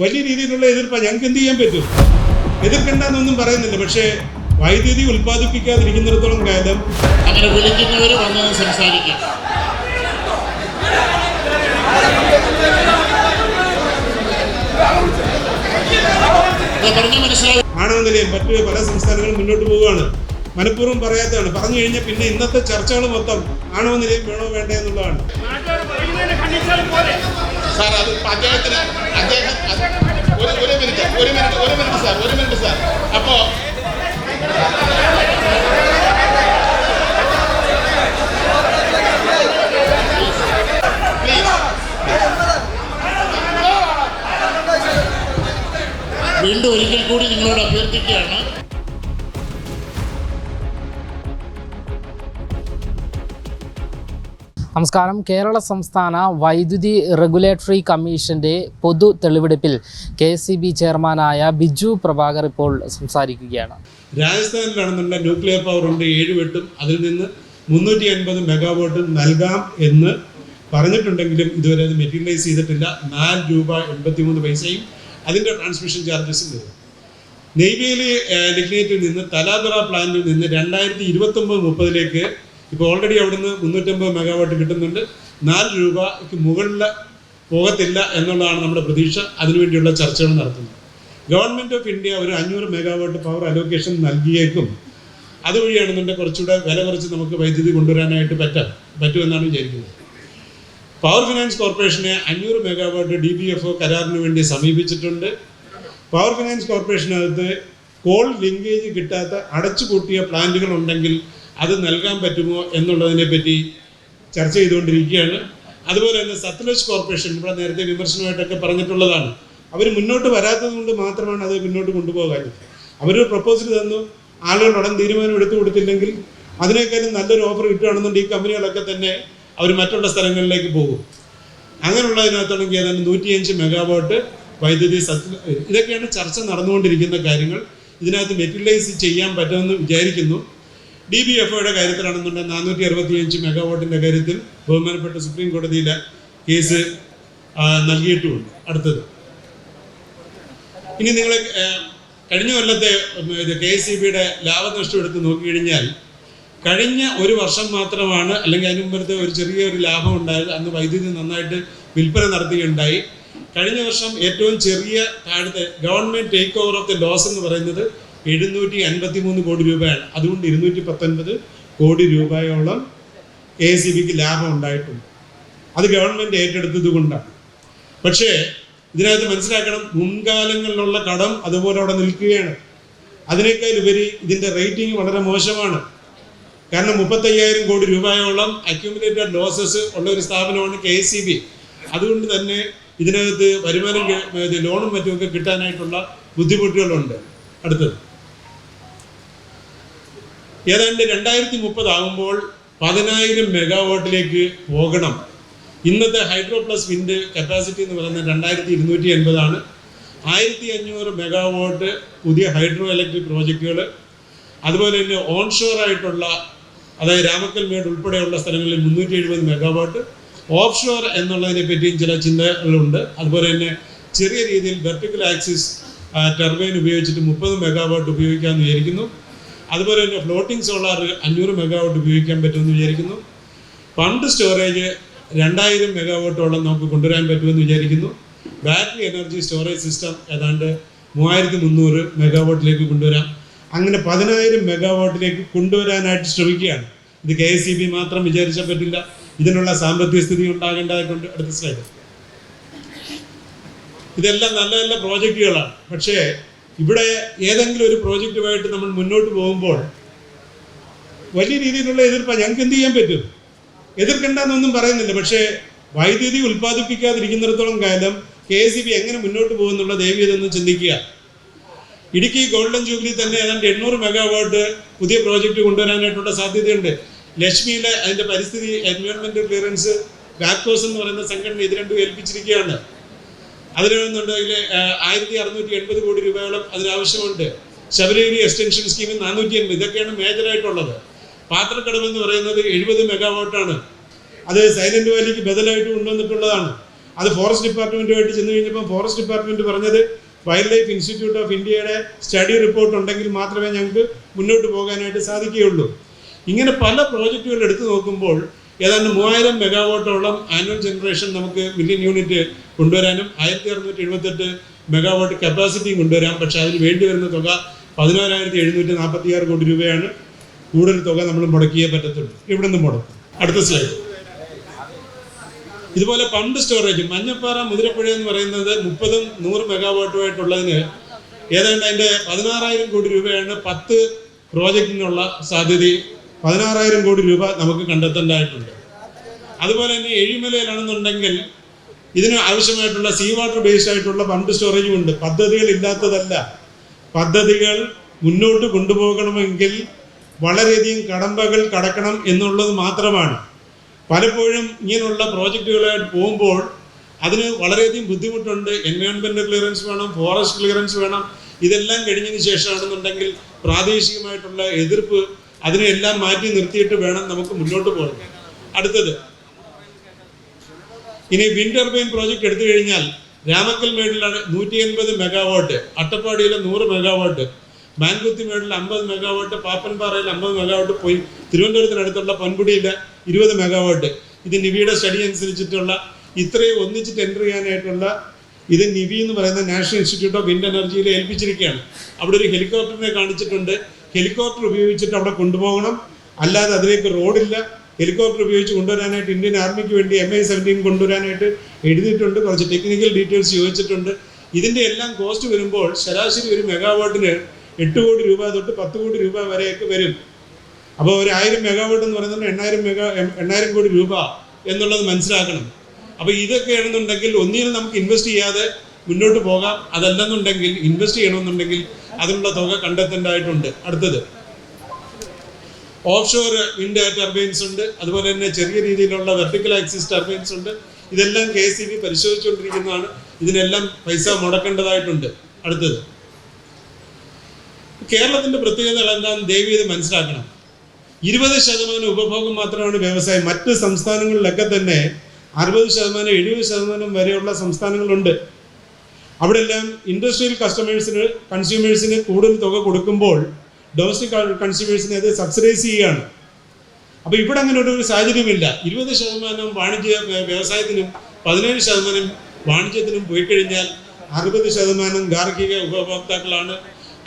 വലിയ രീതിയിലുള്ള എതിർപ്പാണ് ഞങ്ങൾക്ക് എന്ത് ചെയ്യാൻ പറ്റും? എതിർക്കണ്ടെന്നൊന്നും പറയുന്നില്ല. പക്ഷേ വൈദ്യുതി ഉൽപ്പാദിപ്പിക്കാതിരിക്കുന്നിടത്തോളം കാലം അങ്ങനെ വിളിക്കുന്നവർ വന്നത് സംസാരിക്കാം. ആണെന്നില്ലേ മറ്റു മനസ്സിലാവും നിലയം. മറ്റ് പല സംസ്ഥാനങ്ങളും മുന്നോട്ട് പോവുകയാണ്. മനഃപൂർവം പറയാത്തതാണ്. പറഞ്ഞു കഴിഞ്ഞാൽ പിന്നെ ഇന്നത്തെ ചർച്ചകൾ മൊത്തം ആണവ നിലയം വേണോ വേണ്ടേ എന്നുള്ളതാണ്. സാർ അത് അദ്ദേഹത്തിന് അദ്ദേഹം ഒരു മിനിറ്റ് ഒരു മിനിറ്റ്. നമസ്കാരം. കേരള സംസ്ഥാന വൈദ്യുതി റെഗുലേറ്ററി കമ്മീഷന്റെ പൊതു തെളിവെടുപ്പിൽ കെ സി ബി ചെയർമാനായ ബിജു പ്രഭാകർ ഇപ്പോൾ സംസാരിക്കുകയാണ്. രാജസ്ഥാനിലാണെന്നുള്ള ന്യൂക്ലിയർ പവർ ഉണ്ട് ഏഴ് വെട്ടും. അതിൽ നിന്ന് മുന്നൂറ്റി അൻപത് മെഗാവോട്ട് നൽകാം എന്ന് പറഞ്ഞിട്ടുണ്ടെങ്കിലും ഇതുവരെ അത് മെറ്റീരിയലൈസ് ചെയ്തിട്ടില്ല. നാല് രൂപ എൺപത്തി മൂന്ന് പൈസയും അതിന്റെ ട്രാൻസ്മിഷൻ ചാർജസും വരും. നെയ്വേലി ലിഗ്നേറ്റിൽ നിന്ന് തലാതറ പ്ലാന്റിൽ നിന്ന് രണ്ടായിരത്തി ഇരുപത്തൊമ്പത് മുപ്പതിലേക്ക് ഇപ്പോൾ ഓൾറെഡി അവിടുന്ന് മുന്നൂറ്റമ്പത് മെഗാവാട്ട് കിട്ടുന്നുണ്ട്. നാല് രൂപയ്ക്ക് മുകളിൽ പോകത്തില്ല എന്നുള്ളതാണ് നമ്മുടെ പ്രതീക്ഷ. അതിനുവേണ്ടിയുള്ള ചർച്ചകൾ നടത്തുന്നത്. ഗവൺമെന്റ് ഓഫ് ഇന്ത്യ ഒരു അഞ്ഞൂറ് മെഗാവാട്ട് പവർ അലോക്കേഷൻ നൽകിയേക്കും. അതുവഴിയാണെന്നുണ്ടെങ്കിൽ കുറച്ചുകൂടെ വില കുറച്ച് നമുക്ക് വൈദ്യുതി കൊണ്ടുവരാനായിട്ട് പറ്റാം പറ്റുമെന്നാണ് വിചാരിക്കുന്നത്. പവർ ഫിനാൻസ് കോർപ്പറേഷനെ അഞ്ഞൂറ് megawatt D B F O കരാറിന് വേണ്ടി സമീപിച്ചിട്ടുണ്ട്. പവർ ഫിനാൻസ് കോർപ്പറേഷനകത്ത് കോൾ ലിങ്കേജ് കിട്ടാത്ത അടച്ചുപൂട്ടിയ പ്ലാന്റുകൾ ഉണ്ടെങ്കിൽ അത് നൽകാൻ പറ്റുമോ എന്നുള്ളതിനെ പറ്റി ചർച്ച ചെയ്തുകൊണ്ടിരിക്കുകയാണ്. അതുപോലെ തന്നെ സത്ലജ് കോർപ്പറേഷൻ ഇവിടെ നേരത്തെ വിമർശനമായിട്ടൊക്കെ പറഞ്ഞിട്ടുള്ളതാണ്. അവർ മുന്നോട്ട് വരാത്തത് കൊണ്ട് മാത്രമാണ് അത് മുന്നോട്ട് കൊണ്ടുപോകാൻ അവരൊരു പ്രപ്പോസൽ തന്നു ആളുകൾ ഉടൻ തീരുമാനം എടുത്തു കൊടുത്തില്ലെങ്കിൽ അതിനേക്കാളും നല്ലൊരു ഓഫർ കിട്ടുകയാണെന്നുണ്ടെങ്കിൽ ഈ കമ്പനികളൊക്കെ തന്നെ അവർ മറ്റുള്ള സ്ഥലങ്ങളിലേക്ക് പോകും. അങ്ങനെയുള്ളതിനകത്താണെങ്കിൽ ഏതാണ്ട് നൂറ്റിയഞ്ച് മെഗാവാട്ട് വൈദ്യുതി സത് ഇതൊക്കെയാണ് ചർച്ച നടന്നുകൊണ്ടിരിക്കുന്ന കാര്യങ്ങൾ. ഇതിനകത്ത് മെറ്റിലൈസ് ചെയ്യാൻ പറ്റുമെന്ന് വിചാരിക്കുന്നു. ഡി ബി എഫ് ഒയുടെ കാര്യത്തിലാണെന്നുണ്ടെങ്കിൽ നാനൂറ്റി അറുപത്തിയഞ്ച് മെഗാവാട്ടിന്റെ കാര്യത്തിൽ ബഹുമാനപ്പെട്ട സുപ്രീം കോടതിയിലെ കേസ് നൽകിയിട്ടുമുണ്ട്. അടുത്തത്. ഇനി നിങ്ങൾ കഴിഞ്ഞ കൊല്ലത്തെ കെ എസ് സി ബിയുടെ ലാഭനഷ്ടം എടുത്ത് നോക്കിക്കഴിഞ്ഞാൽ കഴിഞ്ഞ ഒരു വർഷം മാത്രമാണ് അല്ലെങ്കിൽ അതിന് മുമ്പത്തെ ഒരു ചെറിയൊരു ലാഭം ഉണ്ടായത് അന്ന് വൈദ്യുതി നന്നായിട്ട് വിൽപ്പന നടത്തുകയുണ്ടായി. കഴിഞ്ഞ വർഷം ഏറ്റവും ചെറിയ താഴത്തെ government take over of the loss എന്ന് പറയുന്നത് എഴുന്നൂറ്റി അൻപത്തി മൂന്ന് കോടി രൂപയാണ്. അതുകൊണ്ട് ഇരുന്നൂറ്റി പത്തൊൻപത് കോടി രൂപയോളം എ സി ബിക്ക് ലാഭം ഉണ്ടായിട്ടുണ്ട്. അത് ഗവൺമെന്റ് ഏറ്റെടുത്തത് കൊണ്ടാണ്. പക്ഷേ ഇതിനകത്ത് മനസ്സിലാക്കണം മുൻകാലങ്ങളിലുള്ള കടം അതുപോലെ അവിടെ നിൽക്കുകയാണ്. അതിനേക്കാൾ ഉപരി ഇതിന്റെ റേറ്റിംഗ് വളരെ മോശമാണ്. കാരണം മുപ്പത്തയ്യായിരം കോടി രൂപയോളം അക്യുമുലേറ്റഡ് ലോസസ് ഉള്ള ഒരു സ്ഥാപനമാണ് കെ എസ് സി ബി അതുകൊണ്ട് തന്നെ ഇതിനകത്ത് വരുമാനം ലോണും മറ്റുമൊക്കെ കിട്ടാനായിട്ടുള്ള ബുദ്ധിമുട്ടുകളുണ്ട്. അടുത്തത്. ഏതാണ്ട് രണ്ടായിരത്തി മുപ്പതാകുമ്പോൾ പതിനായിരം മെഗാവാട്ടിലേക്ക് പോകണം. ഇന്നത്തെ ഹൈഡ്രോ പ്ലസ് വിൻഡ് കപ്പാസിറ്റി എന്ന് പറയുന്നത് രണ്ടായിരത്തി ഇരുന്നൂറ്റി എൺപതാണ് ആയിരത്തി അഞ്ഞൂറ് മെഗാവാട്ട് പുതിയ ഹൈഡ്രോ ഇലക്ട്രിക് പ്രോജക്റ്റുകൾ. അതുപോലെ തന്നെ ഓൺഷോർ ആയിട്ടുള്ള അതായത് രാമക്കൽമേട് ഉൾപ്പെടെയുള്ള സ്ഥലങ്ങളിൽ മുന്നൂറ്റി എഴുപത് മെഗാവാട്ട്. ഓഫ് ഷോർ എന്നുള്ളതിനെ പറ്റിയും ചില ചിന്തകളുണ്ട്. അതുപോലെ തന്നെ ചെറിയ രീതിയിൽ വെർട്ടിക്കൽ ആക്സിസ് ടർബൈൻ ഉപയോഗിച്ചിട്ട് മുപ്പത് മെഗാവാട്ട് ഉപയോഗിക്കാമെന്ന് വിചാരിക്കുന്നു. അതുപോലെ തന്നെ ഫ്ലോട്ടിംഗ് സോളാർ അഞ്ഞൂറ് മെഗാവോട്ട് ഉപയോഗിക്കാൻ പറ്റുമെന്ന് വിചാരിക്കുന്നു. പണ്ട് സ്റ്റോറേജ് രണ്ടായിരം മെഗാവോട്ടോളം നമുക്ക് കൊണ്ടുവരാൻ പറ്റുമെന്ന് വിചാരിക്കുന്നു. ബാറ്ററി എനർജി സ്റ്റോറേജ് സിസ്റ്റം ഏതാണ്ട് മൂവായിരത്തി മുന്നൂറ് മെഗാവോട്ടിലേക്ക് കൊണ്ടുവരാം. അങ്ങനെ പതിനായിരം മെഗാവോട്ടിലേക്ക് കൊണ്ടുവരാനായിട്ട് ശ്രമിക്കുകയാണ്. ഇത് കെ എസ് ഇ ബി മാത്രം വിചാരിച്ചാൽ പറ്റില്ല. ഇതിനുള്ള സാമ്പത്തിക സ്ഥിതി ഉണ്ടാകേണ്ടതായിട്ടുണ്ട്. അടുത്ത സ്ലൈഡ് ഇതെല്ലാം നല്ല നല്ല പ്രോജക്റ്റുകളാണ് പക്ഷേ ഇവിടെ ഏതെങ്കിലും ഒരു പ്രോജക്റ്റുമായിട്ട് നമ്മൾ മുന്നോട്ട് പോകുമ്പോൾ വലിയ രീതിയിലുള്ള എതിർപ്പാണ് ഞങ്ങൾക്ക് എന്ത് ചെയ്യാൻ പറ്റും? എതിർക്കണ്ടെന്നൊന്നും പറയുന്നില്ല. പക്ഷേ വൈദ്യുതി ഉൽപ്പാദിപ്പിക്കാതിരിക്കുന്നിടത്തോളം കാലം കെ എസ് ബി എങ്ങനെ മുന്നോട്ട് പോകുന്നുള്ള ദേവിയതെന്ന് ചിന്തിക്കുക. ഇടുക്കി ഗോൾഡൻ ജൂബിലി തന്നെ ഏതാണ്ട് എണ്ണൂറ് മെഗാവാട്ട് പുതിയ പ്രോജക്റ്റ് കൊണ്ടുവരാനായിട്ടുള്ള സാധ്യതയുണ്ട്. ലക്ഷ്മിയിലെ അതിന്റെ പരിസ്ഥിതി എൻവയോൺമെന്റ് ക്ലിയറൻസ് ബാക്കോസ് എന്ന് പറയുന്ന സംഘടന ഇത് രണ്ടും ഏൽപ്പിച്ചിരിക്കുകയാണ്. അതിനുണ്ടെങ്കിൽ ആയിരത്തി അറുന്നൂറ്റി എൺപത് കോടി രൂപയോളം അതിനാവശ്യമുണ്ട്. ശബരിഗിരി എക്സ്റ്റൻഷൻ സ്കീമിൽ നാനൂറ്റി എൺപത്. ഇതൊക്കെയാണ് മേജറായിട്ടുള്ളത്. പാത്രക്കടവ് എന്ന് പറയുന്നത് എഴുപത് മെഗാവാട്ടാണ്. അത് സൈലന്റ് വാലിക്ക് ബദലായിട്ട് കൊണ്ടുവന്നിട്ടുള്ളതാണ്. അത് ഫോറസ്റ്റ് ഡിപ്പാർട്ട്മെന്റുമായിട്ട് ചെന്ന് കഴിഞ്ഞപ്പോൾ ഫോറസ്റ്റ് ഡിപ്പാർട്ട്മെന്റ് പറഞ്ഞത് വൈൽഡ് ലൈഫ് ഇൻസ്റ്റിറ്റ്യൂട്ട് ഓഫ് ഇന്ത്യയുടെ സ്റ്റഡി റിപ്പോർട്ട് ഉണ്ടെങ്കിൽ മാത്രമേ ഞങ്ങൾക്ക് മുന്നോട്ട് പോകാനായിട്ട് സാധിക്കുകയുള്ളൂ. ഇങ്ങനെ പല പ്രോജക്റ്റുകൾ എടുത്തു നോക്കുമ്പോൾ ഏതാണ്ട് മൂവായിരം മെഗാവാട്ടോളം ആനുവൽ ജനറേഷൻ നമുക്ക് മില്യൺ യൂണിറ്റ് കൊണ്ടുവരാനും ആയിരത്തി അറുന്നൂറ്റി എഴുപത്തെട്ട് മെഗാവാട്ട് കപ്പാസിറ്റിയും കൊണ്ടുവരാം. പക്ഷെ അതിന് വേണ്ടി വരുന്ന തുക പതിനാറായിരത്തി എഴുന്നൂറ്റി നാൽപ്പത്തി ആറ് കോടി രൂപയാണ്. കൂടുതൽ തുക നമ്മൾ മുടക്കിയേ പറ്റത്തുള്ളൂ. ഇവിടെ നിന്ന് മുടക്കും. അടുത്ത സ്ലൈഡ് ഇതുപോലെ പമ്പ് സ്റ്റോറേജ് മഞ്ഞപ്പാറ മുതിരപ്പുഴ എന്ന് പറയുന്നത് മുപ്പതും നൂറ് മെഗാവാട്ടുമായിട്ടുള്ളതിന് ഏതാണ്ട് അതിന്റെ പതിനാറായിരം കോടി രൂപയാണ് പത്ത് പ്രോജക്റ്റിനുള്ള സാധ്യത. പതിനാറായിരം കോടി രൂപ നമുക്ക് കണ്ടെത്തേണ്ടതായിട്ടുണ്ട്. അതുപോലെ തന്നെ എഴിമലയിലാണെന്നുണ്ടെങ്കിൽ ഇതിന് ആവശ്യമായിട്ടുള്ള സീ വാട്ടർ ബേസ്ഡ് ആയിട്ടുള്ള പമ്പ് സ്റ്റോറേജും ഉണ്ട്. പദ്ധതികൾ ഇല്ലാത്തതല്ല പദ്ധതികൾ മുന്നോട്ട് കൊണ്ടുപോകണമെങ്കിൽ വളരെയധികം കടമ്പകൾ കടക്കണം എന്നുള്ളത് മാത്രമാണ്. പലപ്പോഴും ഇങ്ങനെയുള്ള പ്രോജക്റ്റുകളായിട്ട് പോകുമ്പോൾ അതിന് വളരെയധികം ബുദ്ധിമുട്ടുണ്ട്. എൻവയോൺമെന്റ് ക്ലിയറൻസ് വേണം ഫോറസ്റ്റ് ക്ലിയറൻസ് വേണം. ഇതെല്ലാം കഴിഞ്ഞതിന് ശേഷമാണെന്നുണ്ടെങ്കിൽ പ്രാദേശികമായിട്ടുള്ള എതിർപ്പ് അതിനെല്ലാം മാറ്റി നിർത്തിയിട്ട് വേണം നമുക്ക് മുന്നോട്ട് പോകാൻ. അടുത്തത്. ഇനി വിൻഡ് ടർബൈൻ പ്രോജക്റ്റ് എടുത്തു കഴിഞ്ഞാൽ രാമക്കൽ മേഡിലാണ് നൂറ്റി എൺപത് മെഗാവാട്ട് അട്ടപ്പാടിയിലെ നൂറ് മെഗാവാട്ട് മാൻകുത്തി മേഡിൽ അമ്പത് മെഗാവാട്ട് പാപ്പൻപാറയിൽ അമ്പത് മെഗാവാട്ട് പോയി തിരുവനന്തപുരത്തിനടുത്തുള്ള പൊൻപുടിയിലെ ഇരുപത് മെഗാവാട്ട്. ഇത് നിവിയുടെ സ്റ്റഡി അനുസരിച്ചിട്ടുള്ള ഇത്രയും ഒന്നിച്ച് ടെൻഡർ ചെയ്യാനായിട്ടുള്ള ഇത് നിവി എന്ന് പറയുന്ന നാഷണൽ ഇൻസ്റ്റിറ്റ്യൂട്ട് ഓഫ് വിൻഡ് എനർജിയിൽ ഏൽപ്പിച്ചിരിക്കുകയാണ്. അവിടെ ഒരു ഹെലികോപ്റ്ററിനെ കാണിച്ചിട്ടുണ്ട്. ഹെലികോപ്റ്റർ ഉപയോഗിച്ചിട്ട് അവിടെ കൊണ്ടുപോകണം. അല്ലാതെ അതിലേക്ക് റോഡില്ല. ഹെലികോപ്റ്റർ ഉപയോഗിച്ച് കൊണ്ടുവരാനായിട്ട് ഇന്ത്യൻ ആർമിക്ക് വേണ്ടി എം ഐ സെവന്റീൻ കൊണ്ടുവരാനായിട്ട് എഴുതിയിട്ടുണ്ട്. കുറച്ച് ടെക്നിക്കൽ ഡീറ്റെയിൽസ് ചോദിച്ചിട്ടുണ്ട്. ഇതിന്റെ എല്ലാം കോസ്റ്റ് വരുമ്പോൾ ശരാശരി ഒരു മെഗാവാട്ടിന് എട്ട് കോടി രൂപ തൊട്ട് പത്ത് കോടി രൂപ വരെയൊക്കെ വരും. അപ്പോൾ ഒരു ആയിരം മെഗാവാട്ട് എന്ന് പറയുന്നത് എണ്ണായിരം മെഗാ എണ്ണായിരം കോടി രൂപ എന്നുള്ളത് മനസ്സിലാക്കണം. അപ്പോൾ ഇതൊക്കെ ഇതൊക്കെയാണെന്നുണ്ടെങ്കിൽ ഒന്നിനും നമുക്ക് ഇൻവെസ്റ്റ് ചെയ്യാതെ മുന്നോട്ട് പോകാം. അതല്ലെന്നുണ്ടെങ്കിൽ ഇൻവെസ്റ്റ് ചെയ്യണമെന്നുണ്ടെങ്കിൽ അതിനുള്ള തുക കണ്ടെത്തേണ്ടതായിട്ടുണ്ട് അടുത്തത്. ഓഫ് ഷോർ വിൻഡ് ടർബൈൻസ് ഉണ്ട്. അതുപോലെ തന്നെ ചെറിയ രീതിയിലുള്ള വെർട്ടിക്കൽ ആക്സിസ് ടർബൈൻസ് ഉണ്ട്. ഇതെല്ലാം കെ സി ബി പരിശോധിച്ചുകൊണ്ടിരിക്കുന്നതാണ്. ഇതിനെല്ലാം പൈസ മുടക്കേണ്ടതായിട്ടുണ്ട്. അടുത്തത്. കേരളത്തിന്റെ പ്രത്യേകതകൾ എന്താണെന്ന് ദേവി ഇത് മനസ്സിലാക്കണം. ഇരുപത് ശതമാനം ഉപഭോഗം മാത്രമാണ് വ്യവസായം. മറ്റ് സംസ്ഥാനങ്ങളിലൊക്കെ തന്നെ അറുപത് ശതമാനം എഴുപത് ശതമാനം വരെയുള്ള സംസ്ഥാനങ്ങളുണ്ട്. അവിടെ എല്ലാം ഇൻഡസ്ട്രിയൽ കസ്റ്റമേഴ്സിന് കൺസ്യൂമേഴ്സിന് കൂടുതൽ തുക കൊടുക്കുമ്പോൾ ഡൊമസ്റ്റിക് കൺസ്യൂമേഴ്സിനെ അത് സബ്സിഡൈസ് ചെയ്യുകയാണ്. അപ്പോൾ ഇവിടെ അങ്ങനെ ഒരു സാഹചര്യമില്ല. ഇരുപത് ശതമാനം വാണിജ്യ വ്യ- വ്യവസായത്തിനും പതിനേഴ് ശതമാനം വാണിജ്യത്തിനും പോയി കഴിഞ്ഞാൽ അറുപത് ശതമാനം ഗാർഹിക ഉപഭോക്താക്കളാണ്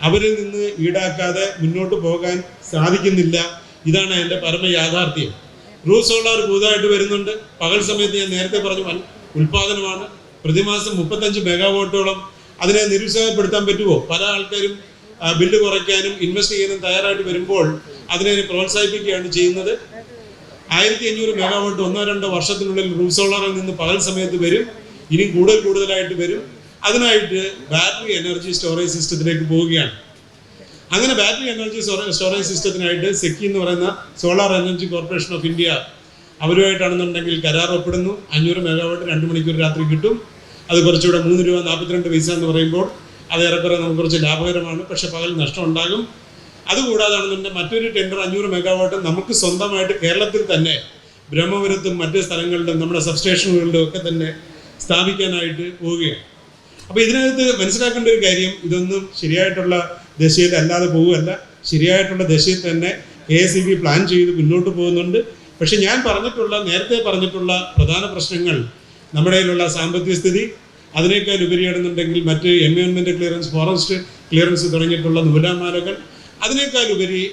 അവരിൽ നിന്ന് ഈടാക്കാതെ മുന്നോട്ട് പോകാൻ സാധിക്കുന്നില്ല. ഇതാണ് എന്റെ പരമ യാഥാർത്ഥ്യം. റൂഫ് സോളാർ പുതുതായിട്ട് വരുന്നുണ്ട്. പകൽ സമയത്ത് ഞാൻ നേരത്തെ പറഞ്ഞു ഉൽപാദനമാണ്. പ്രതിമാസം മുപ്പത്തഞ്ച് മെഗാവോട്ടോളം അതിനെ നിരുത്സാഹപ്പെടുത്താൻ പറ്റുമോ? പല ആൾക്കാരും ബില്ല് കുറയ്ക്കാനും ഇൻവെസ്റ്റ് ചെയ്യാനും തയ്യാറായിട്ട് വരുമ്പോൾ അതിനെ പ്രോത്സാഹിപ്പിക്കുകയാണ് ചെയ്യുന്നത്. ആയിരത്തി അഞ്ഞൂറ് മെഗാവോട്ട് ഒന്നോ രണ്ടോ വർഷത്തിനുള്ളിൽ റൂഫ് സോളാറിൽ നിന്ന് പകൽ സമയത്ത് വരും. ഇനി കൂടുതൽ കൂടുതലായിട്ട് വരും. അതിനായിട്ട് ബാറ്ററി എനർജി സ്റ്റോറേജ് സിസ്റ്റത്തിലേക്ക് പോവുകയാണ്. അങ്ങനെ ബാറ്ററി എനർജി സ്റ്റോറേജ് സിസ്റ്റത്തിനായിട്ട് സെക്കി എന്ന് പറയുന്ന solar energy corporation of India അവരുമായിട്ടാണെന്നുണ്ടെങ്കിൽ കരാർ ഒപ്പിടുന്നു. അഞ്ഞൂറ് മെഗാവോട്ട് രണ്ട് മണിക്കൂർ രാത്രി കിട്ടും. അത് കുറച്ചുകൂടെ മൂന്ന് രൂപ നാൽപ്പത്തിരണ്ട് പൈസ എന്ന് പറയുമ്പോൾ അത് ഏറെക്കുറെ നമുക്ക് കുറച്ച് ലാഭകരമാണ്. പക്ഷെ പകൽ നഷ്ടം ഉണ്ടാകും അതുകൂടാതാണെന്നുണ്ടെങ്കിൽ മറ്റൊരു ടെൻഡർ അഞ്ഞൂറ് മെഗാവാട്ട് നമുക്ക് സ്വന്തമായിട്ട് കേരളത്തിൽ തന്നെ ബ്രഹ്മപുരത്തും മറ്റ് സ്ഥലങ്ങളിലും നമ്മുടെ സബ്സ്റ്റേഷനുകളിലും ഒക്കെ തന്നെ സ്ഥാപിക്കാനായിട്ട് പോവുകയാണ്. അപ്പോൾ ഇതിനകത്ത് മനസ്സിലാക്കേണ്ട ഒരു കാര്യം ഇതൊന്നും ശരിയായിട്ടുള്ള ദശയിൽ അല്ലാതെ പോവുകയല്ല. ശരിയായിട്ടുള്ള ദശയിൽ തന്നെ കെ എസ് പ്ലാൻ ചെയ്ത് മുന്നോട്ട് പോകുന്നുണ്ട്. പക്ഷെ ഞാൻ പറഞ്ഞിട്ടുള്ള നേരത്തെ പറഞ്ഞിട്ടുള്ള പ്രധാന പ്രശ്നങ്ങൾ നമ്മുടെ കയ്യിലുള്ള സാമ്പത്തിക സ്ഥിതി അതിനേക്കാൾ ഉപരിയാണെന്നുണ്ടെങ്കിൽ മറ്റ് എൻവയോൺമെന്റ് ക്ലിയറൻസ് ഫോറസ്റ്റ് ക്ലിയറൻസ് തുടങ്ങിയിട്ടുള്ള നൂലാമാലകൾ അതിനേക്കാൾ ഉപരി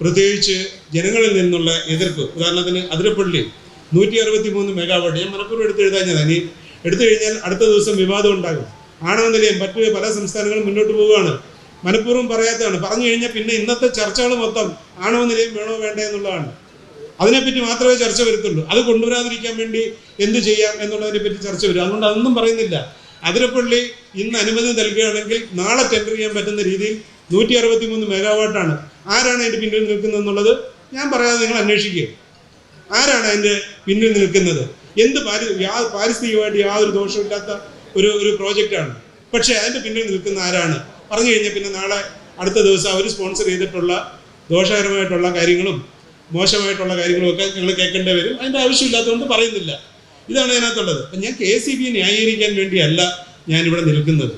പ്രത്യേകിച്ച് ജനങ്ങളിൽ നിന്നുള്ള എതിർപ്പ്. ഉദാഹരണത്തിന് അതിരപ്പള്ളി നൂറ്റി അറുപത്തി മൂന്ന് മെഗാവാട്ട്. ഞാൻ മലപ്പുറം എടുത്ത് എഴുതാഞ്ഞത് ഇനി എടുത്തു കഴിഞ്ഞാൽ അടുത്ത ദിവസം വിവാദം ഉണ്ടാകും. ആണവ നിലയം മറ്റ് പല സംസ്ഥാനങ്ങളും മുന്നോട്ട് പോവുകയാണ്. മനഃപൂർവം പറയാത്തതാണ്. പറഞ്ഞു കഴിഞ്ഞാൽ പിന്നെ ഇന്നത്തെ ചർച്ചകൾ മൊത്തം ആണവ നിലയം വേണോ വേണ്ടേ എന്നുള്ളതാണ്. അതിനെപ്പറ്റി മാത്രമേ ചർച്ച വരുത്തുള്ളൂ. അത് കൊണ്ടുവരാതിരിക്കാൻ വേണ്ടി എന്ത് ചെയ്യാം എന്നുള്ളതിനെ പറ്റി ചർച്ച വരും. അതുകൊണ്ട് അതൊന്നും പറയുന്നില്ല. അതിരപ്പള്ളി ഇന്ന് അനുമതി നൽകുകയാണെങ്കിൽ നാളെ ടെൻഡർ ചെയ്യാൻ പറ്റുന്ന രീതിയിൽ നൂറ്റി അറുപത്തി മൂന്ന് മെഗാവാട്ടാണ് ആരാണ് അതിന്റെ പിന്നിൽ നിൽക്കുന്നത് എന്നുള്ളത് ഞാൻ പറയാതെ നിങ്ങൾ അന്വേഷിക്കുക. ആരാണ് അതിന്റെ പിന്നിൽ നിൽക്കുന്നത്? എന്ത് പാരി പാരിസ്ഥിതികമായിട്ട് യാതൊരു ദോഷമില്ലാത്ത ഒരു ഒരു പ്രോജക്റ്റാണ് പക്ഷേ അതിന്റെ പിന്നിൽ നിൽക്കുന്ന ആരാണ്? പറഞ്ഞു കഴിഞ്ഞാൽ പിന്നെ നാളെ അടുത്ത ദിവസം അവർ സ്പോൺസർ ചെയ്തിട്ടുള്ള ദോഷകരമായിട്ടുള്ള കാര്യങ്ങളും മോശമായിട്ടുള്ള കാര്യങ്ങളൊക്കെ ഞങ്ങൾ കേൾക്കേണ്ടി വരും. അതിന്റെ ആവശ്യമില്ലാത്തതുകൊണ്ട് പറയുന്നില്ല. ഇതാണ് അതിനകത്തുള്ളത്. അപ്പം ഞാൻ കെ സി ബിയെ ന്യായീകരിക്കാൻ വേണ്ടിയല്ല ഞാനിവിടെ നിൽക്കുന്നത്.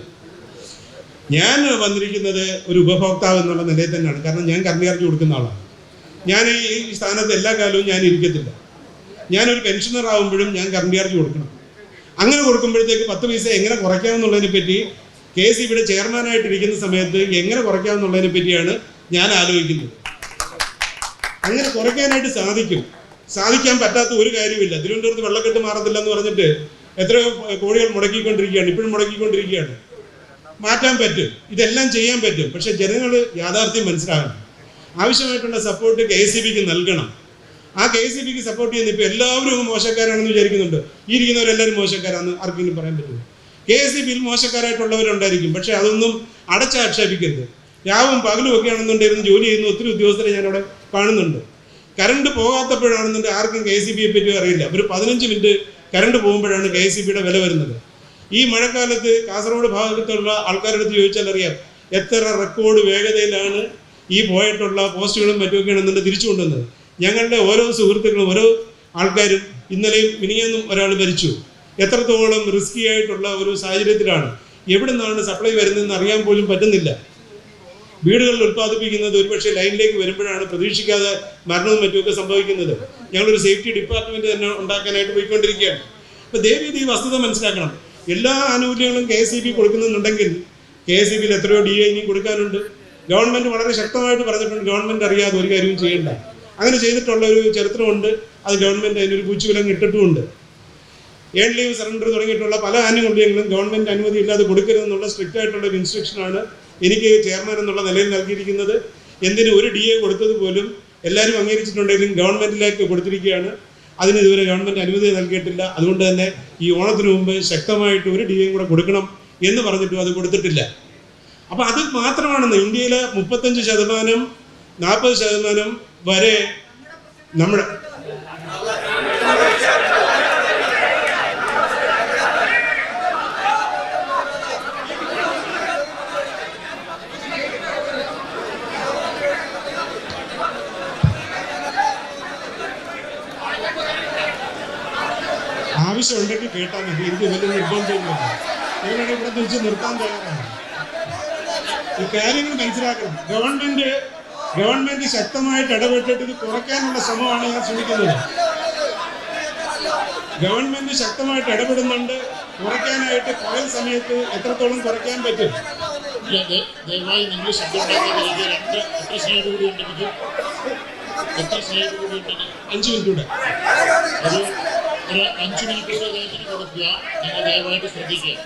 ഞാൻ വന്നിരിക്കുന്നത് ഒരു ഉപഭോക്താവ് എന്നുള്ള നിലയിൽ തന്നെയാണ്. കാരണം ഞാൻ കറണ്ട് കൊടുക്കുന്ന ആളാണ്. ഞാൻ ഈ സ്ഥാനത്ത് എല്ലാ കാലവും ഞാൻ ഇരിക്കത്തില്ല. ഞാനൊരു പെൻഷനർ ആകുമ്പോഴും ഞാൻ കറണ്ട് കൊടുക്കണം. അങ്ങനെ കൊടുക്കുമ്പോഴത്തേക്ക് പത്ത് പൈസ എങ്ങനെ കുറയ്ക്കാമെന്നുള്ളതിനെ പറ്റി കെ സി ബിയുടെ ചെയർമാനായിട്ടിരിക്കുന്ന സമയത്ത് എങ്ങനെ കുറയ്ക്കാമെന്നുള്ളതിനെ പറ്റിയാണ് ഞാൻ ആലോചിക്കുന്നത്. അങ്ങനെ കുറയ്ക്കാനായിട്ട് സാധിക്കും. സാധിക്കാൻ പറ്റാത്ത ഒരു കാര്യമില്ല തിരുവനന്തപുരത്ത് വെള്ളക്കെട്ട് മാറത്തില്ല എന്ന് പറഞ്ഞിട്ട് എത്രയോ കോടികൾ മുടക്കിക്കൊണ്ടിരിക്കുകയാണ്. ഇപ്പോഴും മുടക്കിക്കൊണ്ടിരിക്കുകയാണ്. മാറ്റാൻ പറ്റും. ഇതെല്ലാം ചെയ്യാൻ പറ്റും. പക്ഷെ ജനങ്ങൾ യാഥാർത്ഥ്യം മനസ്സിലാകണം. ആവശ്യമായിട്ടുള്ള സപ്പോർട്ട് കെ എസ് ബിക്ക് നൽകണം. ആ കെ എസ് ബിക്ക് സപ്പോർട്ട് ചെയ്യുന്ന ഇപ്പൊ എല്ലാവരും മോശക്കാരാണെന്ന് വിചാരിക്കുന്നുണ്ട്. ഈ ഇരിക്കുന്നവരെല്ലാവരും മോശക്കാരാണെന്ന് ആർക്കെങ്കിലും പറയാൻ പറ്റുമോ? കെ എസ് ബിയിൽ മോശക്കാരായിട്ടുള്ളവരുണ്ടായിരിക്കും. പക്ഷെ അതൊന്നും അടച്ചാക്ഷേപിക്കരുത്. രാവും പകലും ഒക്കെ ആണെന്നുണ്ടായിരുന്നു ജോലി ചെയ്യുന്ന ഒത്തിരി ഉദ്യോഗസ്ഥരെ ഞാനവിടെ കാണുന്നുണ്ട്. കറണ്ട് പോകാത്തപ്പോഴാണെന്നുണ്ട് ആർക്കും കെ സി ബിയെ പറ്റി അറിയില്ല. ഒരു പതിനഞ്ച് മിനിറ്റ് കറണ്ട് പോകുമ്പോഴാണ് കെ സി ബിയുടെ വില വരുന്നത്. ഈ മഴക്കാലത്ത് കാസർഗോഡ് ഭാഗത്തുള്ള ആൾക്കാരുടെ അടുത്ത് ചോദിച്ചാൽ അറിയാം എത്ര റെക്കോർഡ് വേഗതയിലാണ് ഈ പോയിട്ടുള്ള പോസ്റ്റുകളും മറ്റുമൊക്കെയാണ് എന്നിട്ട് തിരിച്ചു കൊണ്ടുവന്നത്. ഞങ്ങളുടെ ഓരോ സുഹൃത്തുക്കളും ഓരോ ആൾക്കാരും ഇന്നലെയും മിനിയൊന്നും ഒരാൾ മരിച്ചു. എത്രത്തോളം റിസ്കി ആയിട്ടുള്ള ഒരു സാഹചര്യത്തിലാണ്. എവിടെ നിന്നാണ് സപ്ലൈ വരുന്നതെന്ന് അറിയാൻ പോലും പറ്റുന്നില്ല. വീടുകളിൽ ഉത്പാദിപ്പിക്കുന്നത് ഒരുപക്ഷെ ലൈനിലേക്ക് വരുമ്പോഴാണ് പ്രതീക്ഷിക്കാതെ മരണവും മറ്റുമൊക്കെ സംഭവിക്കുന്നത്. ഞങ്ങളൊരു സേഫ്റ്റി ഡിപ്പാർട്ട്മെന്റ് തന്നെ ഉണ്ടാക്കാനായിട്ട് പോയിക്കൊണ്ടിരിക്കുകയാണ്. അപ്പൊ ദയവീത് ഈ വസ്തുത മനസ്സിലാക്കണം. എല്ലാ ആനുകൂല്യങ്ങളും കെ എസ് ഇ ബി കൊടുക്കുന്നുണ്ടെങ്കിൽ കെ എസ് ഇ ബിയിൽ എത്രയോ ഡി ഐ ഇനിയും കൊടുക്കാനുണ്ട്. ഗവൺമെന്റ് വളരെ ശക്തമായിട്ട് പറഞ്ഞിട്ടുണ്ട് ഗവൺമെന്റ് അറിയാതെ ഒരു കാര്യവും ചെയ്യണ്ട. അങ്ങനെ ചെയ്തിട്ടുള്ള ഒരു ചരിത്രമുണ്ട്. അത് ഗവൺമെന്റ് അതിനൊരു പൂച്ചുവിലങ്ങ് ഇട്ടിട്ടുമുണ്ട്. ഏൺ ലീവ് സറണ്ടർ തുടങ്ങിയിട്ടുള്ള പല ആനുകൂല്യങ്ങളും ഗവൺമെന്റ് അനുമതി ഇല്ലാതെ കൊടുക്കരുതെന്നുള്ള സ്ട്രിക്റ്റ് ആയിട്ടുള്ള ഒരു ഇൻസ്ട്രക്ഷനാണ് എനിക്ക് ചെയർമാൻ എന്നുള്ള നിലയിൽ നൽകിയിരിക്കുന്നത് എന്തിന് ഒരു ഡി എ കൊടുത്തത് പോലും എല്ലാവരും അംഗീകരിച്ചിട്ടുണ്ടെങ്കിലും ഗവൺമെന്റിലേക്ക് കൊടുത്തിരിക്കുകയാണ്. അതിന് ഇതുവരെ ഗവൺമെന്റ് അനുമതി നൽകിയിട്ടില്ല. അതുകൊണ്ട് തന്നെ ഈ ഓണത്തിന് മുമ്പ് ശക്തമായിട്ട് ഒരു ഡി എയും കൂടെ കൊടുക്കണം എന്ന് പറഞ്ഞിട്ടും അത് കൊടുത്തിട്ടില്ല. അപ്പൊ അത് മാത്രമാണെന്ന് ഇന്ത്യയിലെ മുപ്പത്തഞ്ച് ശതമാനം നാൽപ്പത് ശതമാനം വരെ നമ്മുടെ ആവശ്യമുണ്ടെങ്കിൽ കേട്ടാൽ മതി. എനിക്ക് വലിയ നിർബന്ധമില്ല ഇവരുടെ ഇവിടെ തിരിച്ച് നിർത്താൻ തയ്യാറാണ്. ഈ കാര്യങ്ങൾ മനസ്സിലാക്കണം. ഗവൺമെന്റ് ഗവൺമെന്റ് ശക്തമായിട്ട് ഇടപെട്ടിട്ട് ഇത് കുറയ്ക്കാനുള്ള ശ്രമമാണ് ഞാൻ ശ്രമിക്കുന്നത്. ഗവൺമെന്റ് ശക്തമായിട്ട് ഇടപെടുന്നുണ്ട്. കുറയ്ക്കാനായിട്ട് പകൽ സമയത്ത് എത്രത്തോളം കുറയ്ക്കാൻ പറ്റും? ദയവായി നിങ്ങൾ ശബ്ദം ഉണ്ടാക്കാതിരിക്കുക രണ്ട് എത്ര സ്ലൈഡ് കൂടി ഉണ്ടെങ്കിൽ എനിക്ക് എത്ര സ്ലൈഡ് കൂടി ഉണ്ട് അഞ്ച് മിനിറ്റ് കൂടെ. ഒരു അഞ്ച് മിനിറ്റ് വേദന കൊടുക്കുക. നിങ്ങൾ ദയവായിട്ട് ശ്രദ്ധിക്കുക.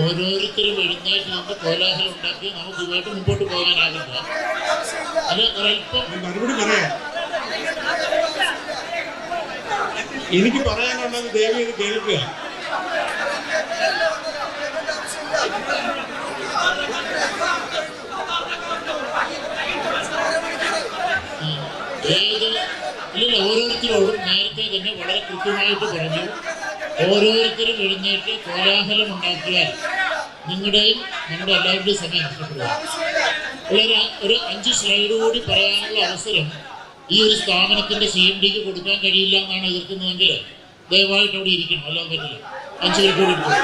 ഓരോരുത്തരും എഴുന്നേറ്റ് നമ്മുടെ കോലാഹലം ഉണ്ടാക്കി നമുക്ക് ഇതുമായിട്ട് മുമ്പോട്ട് പോകാനാകില്ല അത് ഒരല്പം മറുപടി പറയാം. എനിക്ക് പറയാനുള്ളത് ദയവ് ഇത് കേൾക്കുക. തന്നെ വളരെ കൃത്യമായിട്ട് പറഞ്ഞു. ഓരോരുത്തരും എഴുന്നേറ്റ് കോലാഹലം ഉണ്ടാക്കിയാൽ നിങ്ങളുടെയും നമ്മുടെ എല്ലാവരുടെയും സമയം നഷ്ടപ്പെടുക ഒരു അഞ്ച് സ്ലൈഡ് കൂടി പറയാനുള്ള അവസരം ഈ ഒരു സ്ഥാപനത്തിന്റെ സി എം ഡിക്ക് കൊടുക്കാൻ കഴിയില്ല എന്നാണ് എതിർക്കുന്നതെങ്കിൽ ദയവായിട്ട് അവിടെ ഇരിക്കണം. അല്ലാതെ പറ്റില്ല അഞ്ച് കൂടി എടുക്കും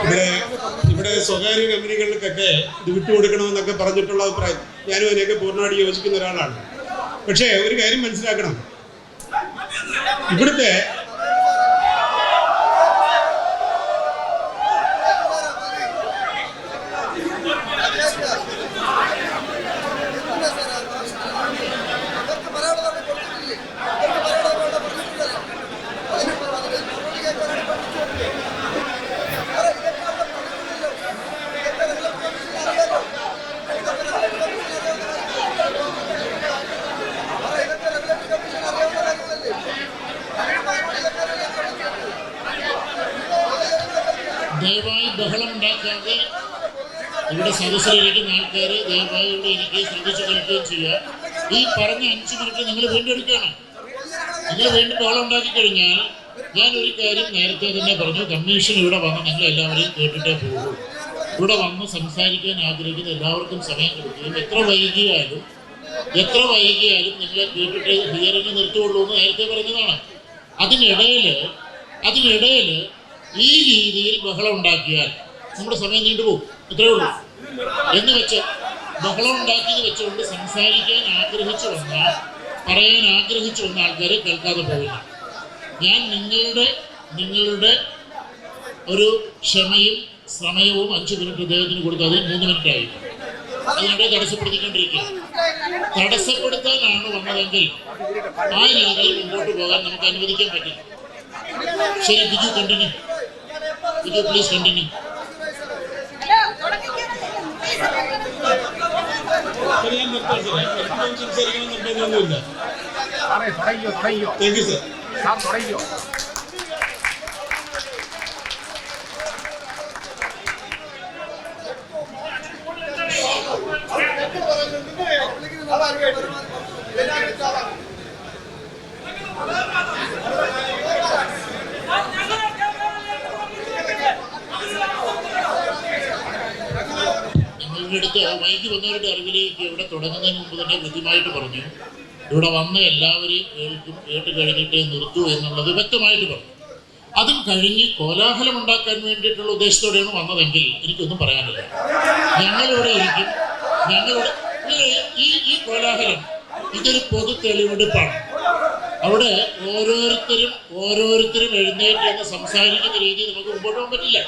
ഇവിടെ ഇവിടെ സ്വകാര്യ കമ്പനികൾക്കൊക്കെ ഇത് വിട്ടുകൊടുക്കണമെന്നൊക്കെ പറഞ്ഞിട്ടുള്ള അഭിപ്രായം. ഞാനും അതിനെയൊക്കെ പൂർണമായിട്ട് യോജിക്കുന്ന ഒരാളാണ്. പക്ഷേ ഒരു കാര്യം മനസ്സിലാക്കണം. ഇവിടുത്തെ ദയവായി ബഹളം ഉണ്ടാക്കാതെ ഇവിടെ സദസ്സിലിരിക്കുന്ന ആൾക്കാർ ദയവായി ഇവിടെ ഇരിക്കുകയും ശ്രദ്ധിച്ച് കേൾക്കുകയും ചെയ്യുക. ഈ പറഞ്ഞ അഞ്ച് മിനിറ്റ് നിങ്ങൾ വീണ്ടും എടുക്കണം നിങ്ങൾ വീണ്ടും ബഹളം ഉണ്ടാക്കി കഴിഞ്ഞാൽ ഞാൻ ഒരു കാര്യം നേരത്തെ തന്നെ പറഞ്ഞു കമ്മീഷൻ ഇവിടെ വന്ന് നിങ്ങൾ എല്ലാവരെയും കേട്ടിട്ടേ പോകൂ. ഇവിടെ വന്ന് സംസാരിക്കാൻ ആഗ്രഹിക്കുന്ന എല്ലാവർക്കും സമയം കൊടുക്കുകയും എത്ര വൈകിയാലും എത്ര വൈകിയാലും നിങ്ങളെ കേട്ടിട്ട് ഹിയറിംഗ് നിർത്തുകയുള്ളൂ എന്ന് നേരത്തെ പറഞ്ഞതാണ്. അതിനിടയിൽ അതിനിടയിൽ ഈ രീതിയിൽ ബഹളം ഉണ്ടാക്കിയാൽ നമ്മുടെ സമയം നീണ്ടുപോകും ഇത്രയേ ഉള്ളൂ. എന്ന് വെച്ച് ബഹളം ഉണ്ടാക്കിയത് വെച്ചുകൊണ്ട് സംസാരിക്കാൻ ആഗ്രഹിച്ചു വന്ന പറയാൻ ആഗ്രഹിച്ചു വന്ന ആൾക്കാരെ കേൾക്കാതെ പോവില്ല. ഞാൻ നിങ്ങളുടെ നിങ്ങളുടെ ഒരു ക്ഷമയും സമയവും അഞ്ചു മിനിറ്റ് അദ്ദേഹത്തിന് കൊടുത്തു അതിന് മൂന്ന് മിനിറ്റ് ആയി. അതിനിടെ തടസ്സപ്പെടുത്തിക്കൊണ്ടിരിക്കുക തടസ്സപ്പെടുത്താനാണ് വന്നതെങ്കിൽ ആ രീതിയിൽ മുമ്പോട്ട് പോകാൻ നമുക്ക് അനുവദിക്കാൻ പറ്റില്ല. ശരി Biju continue Biju please continue sir ഞാൻ നിർത്താം സാർ എനിക്കൊന്നും സംസാരിക്കണം നിർബന്ധമൊന്നുമില്ല സാറേ തുടങ്ങിയോ തുടങ്ങിയോ താങ്ക് യു സാർ സാർ തുടങ്ങിയോ നിങ്ങളുടെ അടുത്ത് വന്നവരുടെ അറിവിലേക്ക് ഇവിടെ തുടങ്ങുന്നതിന് മുമ്പ് തന്നെ കൃത്യമായിട്ട് പറഞ്ഞു. ഇവിടെ വന്ന എല്ലാവരെയും കേൾക്കും കേട്ട് കഴിഞ്ഞിട്ടേ നിർത്തൂ എന്നുള്ളത് വ്യക്തമായിട്ട് പറഞ്ഞു. അതും കഴിഞ്ഞ് കോലാഹലം ഉണ്ടാക്കാൻ വേണ്ടിയിട്ടുള്ള ഉദ്ദേശത്തോടെയാണ് വന്നതെങ്കിൽ എനിക്കൊന്നും പറയാനില്ല. ഞങ്ങളിവിടെ ഇരിക്കും. ഞങ്ങളുടെ ഈ ഈ കോലാഹലം ഇതൊരു പൊതു തെളിവെടുപ്പാണ്. അവിടെ ഓരോരുത്തരും ഓരോരുത്തരും എഴുന്നേറ്റ് എന്ന് സംസാരിക്കുന്ന രീതി നമുക്ക് മുമ്പോട്ട് പോകാൻ പറ്റില്ല.